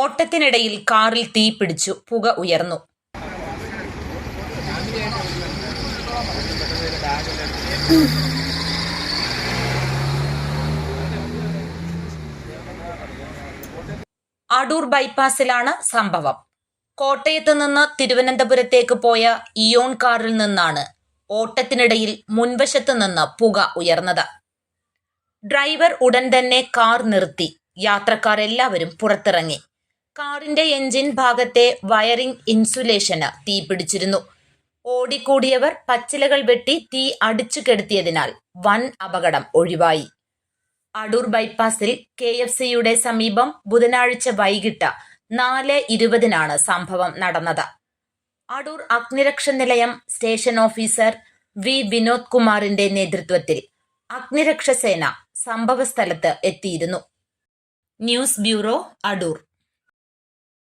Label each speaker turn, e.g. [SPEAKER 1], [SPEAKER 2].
[SPEAKER 1] ഓട്ടത്തിനിടയിൽ കാറിൽ തീ പിടിച്ചു പുക ഉയർന്നു. അടൂർ ബൈപ്പാസിലാണ് സംഭവം. കോട്ടയത്ത് നിന്ന് തിരുവനന്തപുരത്തേക്ക് പോയ ഇയോൺ കാറിൽ നിന്നാണ് ഓട്ടത്തിനിടയിൽ മുൻവശത്ത് നിന്ന് പുക ഉയർന്നത്. ഡ്രൈവർ ഉടൻ തന്നെ കാർ നിർത്തി. യാത്രക്കാർ എല്ലാവരും പുറത്തിറങ്ങി. കാറിന്റെ എഞ്ചിൻ ഭാഗത്തെ വയറിംഗ് ഇൻസുലേഷന് തീ പിടിച്ചിരുന്നു. ഓടിക്കൂടിയവർ പച്ചിലകൾ വെട്ടി തീ അടിച്ചു കെടുത്തിയതിനാൽ വൻ അപകടം ഒഴിവായി. അടൂർ ബൈപ്പാസിൽ കെ എഫ് സിയുടെ സമീപം ബുധനാഴ്ച വൈകിട്ട് നാല് ഇരുപതിനാണ് സംഭവം നടന്നത്. അടൂർ അഗ്നിരക്ഷ നിലയം സ്റ്റേഷൻ ഓഫീസർ വി വിനോദ് കുമാറിന്റെ നേതൃത്വത്തിൽ അഗ്നിരക്ഷ സേന സംഭവസ്ഥലത്ത് എത്തിയിരുന്നു. News bureau Adoor.